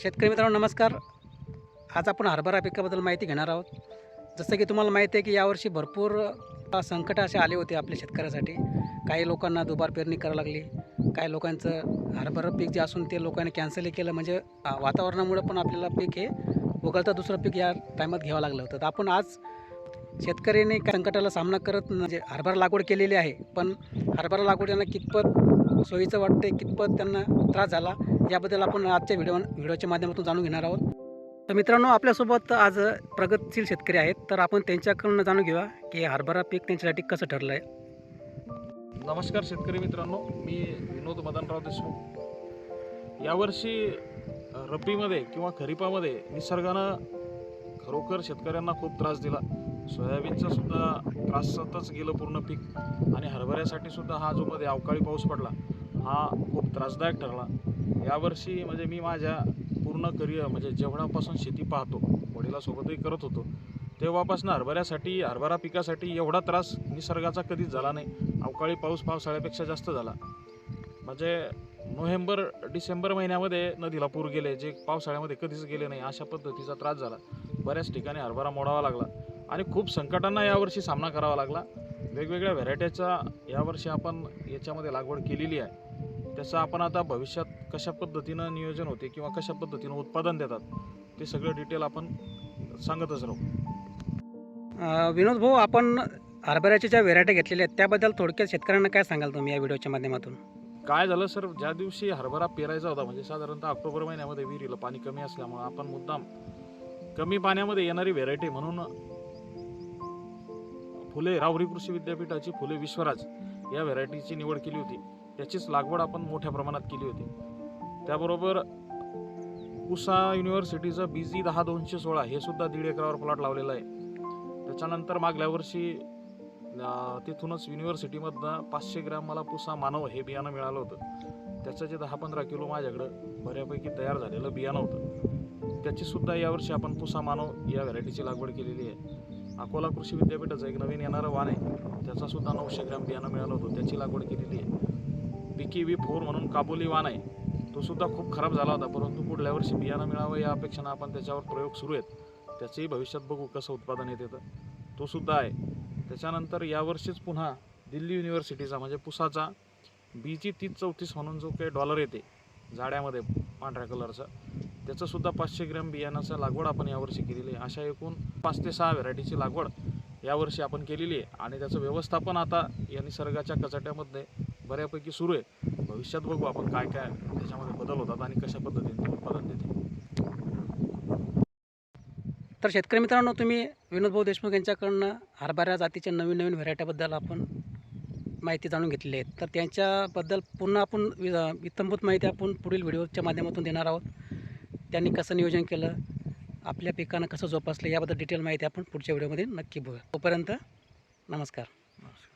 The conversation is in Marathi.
शेतकरी मित्रांनो नमस्कार. आज आपण हरभरा पिकाबद्दल माहिती घेणार आहोत. जसं की तुम्हाला माहिती आहे की यावर्षी भरपूर संकट असे आले होते आपल्या शेतकऱ्यासाठी. काही लोकांना दुबार पेरणी करावी लागली. काही लोकांचं हरभरा पीक जे असून ते लोकांनी कॅन्सलही केलं. म्हणजे वातावरणामुळे पण आपल्याला पीक हे उगलता दुसरं पीक या टायमात घ्यावं लागलं होतं. तर आपण आज शेतकऱ्यांनी काय संकटाला सामना करत म्हणजे हरभरा लागवड केलेली आहे पण हरभरा लागवड यांना कितपत सोयीचं वाटते कितपत त्यांना त्रास झाला याबद्दल आपण आजच्या व्हिडिओ व्हिडिओच्या माध्यमातून जाणून घेणार आहोत. तर मित्रांनो आपल्यासोबत आज प्रगतशील शेतकरी आहेत तर आपण त्यांच्याकडून जाणून घेऊया की हरभरा पीक त्यांच्यासाठी कसं ठरलं आहे नमस्कार शेतकरी मित्रांनो मी विनोद मदनराव देशमुख. यावर्षी रब्बीमध्ये किंवा खरीपामध्ये निसर्गानं खरोखर शेतकऱ्यांना खूप त्रास दिला. सोयाबीनचं सुद्धा त्रासातच गेलं पूर्ण पीक. आणि हरभऱ्यासाठी सुद्धा हा जो मध्ये अवकाळी पाऊस पडला हा खूप त्रासदायक ठरला. यावर्षी म्हणजे मी माझ्या पूर्ण करिअर म्हणजे जेवढापासून शेती पाहतो वडिलासोबतही करत होतो. तेव्हापासून हरभऱ्यासाठी हरभरा पिकासाठी एवढा त्रास निसर्गाचा कधीच झाला नाही. अवकाळी पाऊस पावसाळ्यापेक्षा जास्त झाला. म्हणजे नोव्हेंबर डिसेंबर महिन्यामध्ये नदीला पूर गेले जे पावसाळ्यामध्ये कधीच गेले नाही अशा पद्धतीचा त्रास झाला. बऱ्याच ठिकाणी हरभरा मोडावा लागला. आणि खूप संकटांना यावर्षी सामना करावा लागला. वेगवेगळ्या व्हरायट्याचा यावर्षी आपण याच्यामध्ये लागवड केलेली आहे. त्याचं आपण आता भविष्यात कशा पद्धतीनं नियोजन होते किंवा कशा पद्धतीनं उत्पादन देतात ते सगळं डिटेल आपण सांगतच राहू. विनोद भाऊ आपण हरभऱ्याच्या ज्या व्हेरायटी घेतलेल्या आहेत त्याबद्दल थोडक्यात शेतकऱ्यांना काय सांगाल तुम्ही या व्हिडिओच्या माध्यमातून? काय झालं सर? ज्या दिवशी हरभरा पेरायचा होता म्हणजे साधारणतः ऑक्टोबर महिन्यामध्ये विहिरीला पाणी कमी असल्यामुळं आपण मुद्दाम कमी पाण्यामध्ये येणारी व्हेरायटी म्हणून फुले राहुरी कृषी विद्यापीठाची फुले विश्वराज या व्हेरायटीची निवड केली होती. त्याचीच लागवड आपण मोठ्या प्रमाणात केली होती. त्याबरोबर उषा युनिव्हर्सिटीचं बी जी दहा दोनशे सोळा हे सुद्धा दीड एकरावर प्लॉट लावलेला आहे. त्याच्यानंतर मागल्या वर्षी तिथूनच युनिव्हर्सिटीमधनं पाचशे ग्रॅम मला पुसा मानव हे बियाणं मिळालं होतं. त्याचं जे दहा पंधरा किलो माझ्याकडं बऱ्यापैकी तयार झालेलं बियाणं होतं. त्याचीसुद्धा यावर्षी आपण पुसा मानव या व्हरायटीची लागवड केलेली आहे. अकोला कृषी विद्यापीठाचं एक नवीन येणारं वाण आहे. त्याचा सुद्धा नऊशे ग्रॅम बियाणं मिळालं होतं. त्याची लागवड केलेली आहे. पिकी व्ही फोर म्हणून काबुली वाण आहे. तो सुद्धा खूप खराब झाला होता परंतु पुढल्या वर्षी बियाणं मिळावं या अपेक्षेनं आपण त्याच्यावर प्रयोग सुरू आहेत. त्याचंही भविष्यात बघू कसं उत्पादन येते तर तो सुद्धा आहे. त्याच्यानंतर यावर्षीच पुन्हा दिल्ली युनिव्हर्सिटीचा म्हणजे पुसाचा बी जी तीस चौतीस म्हणून जो काही डॉलर येते जाड्यामध्ये पांढऱ्या कलरचा त्याचंसुद्धा पाचशे ग्रॅम बियाणाचं लागवड आपण यावर्षी केलेली आहे. अशा एकूण पाच ते सहा व्हरायटीची लागवड यावर्षी आपण केलेली आहे. आणि त्याचं व्यवस्थापन आता या निसर्गाच्या कचाट्यामध्ये बऱ्यापैकी सुरू आहे. भविष्यात बघू आपण काय काय त्याच्यामध्ये बदल होतात आणि कशा पद्धतीने उत्पादन देते तर शेतकरी मित्रांनो तुम्ही विनोद भाऊ देशमुख यांच्याकडनं हरभऱ्या जातीच्या नवीन नवीन व्हरायटीबद्दल आपण माहिती जाणून घेतलेली आहे. तर त्यांच्याबद्दल पुन्हा आपण वि- माहिती आपण पुढील व्हिडिओच्या माध्यमातून देणार आहोत. त्यांनी कसं नियोजन केलं आपल्या पिकांना कसं जोपासलं याबद्दल डिटेल माहिती आपण पुढच्या व्हिडिओमध्ये नक्की बघू तोपर्यंत नमस्कार. नमस्कार.